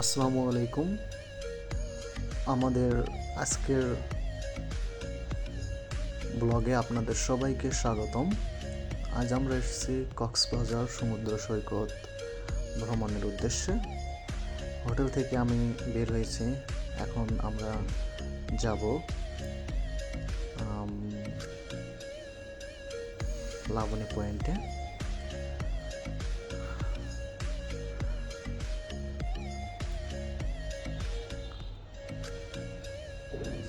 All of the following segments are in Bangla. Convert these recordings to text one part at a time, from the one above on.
আসসালামু আলাইকুম। আমাদের আজকের ব্লগে আপনাদের সবাইকে স্বাগতম। আজ আমরা এসেছি কক্সবাজার সমুদ্র সৈকত ভ্রমণের উদ্দেশ্যে। হোটেল থেকে আমি বের হয়েছি। এখন আমরা যাব লাবণী পয়েন্টে।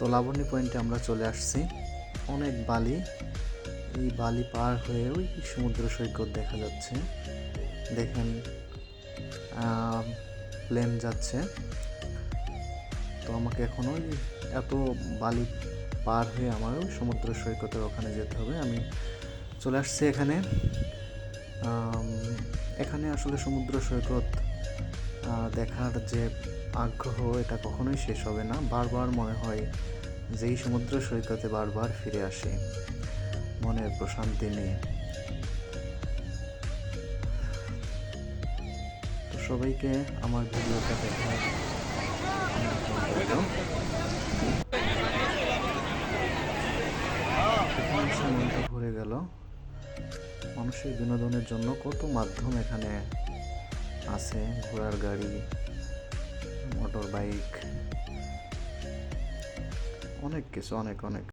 তো লাবণী পয়েন্টে আমরা চলে আসছি। অনেক বালি, এই বালি পার হয়ে ওই সমুদ্র সৈকত দেখা যাচ্ছে। দেখেন প্লেন যাচ্ছে। তো আমাকে এখন ওই এত বালি পার হয়ে আমার ওই সমুদ্র সৈকতের ওখানে যেতে হবে। আমি চলে আসছি এখানে। এখানে আসলে সমুদ্র সৈকত দেখার যে আগ্রহ, এটা কখনোই শেষ হবে না। বারবার মনে হয় যেই সমুদ্র সৈকতে বারবার ফিরে আসি, মনের প্রশান্তি নিয়ে। তো সবাইকে আমার ভিডিওটা দেখার মনটা ভরে গেল। মানুষের বিনোদনের জন্য কত মাধ্যম এখানে আছে ঘোড়ার গাড়ি মোটর বাইক অনেক কিছু অনেক অনেক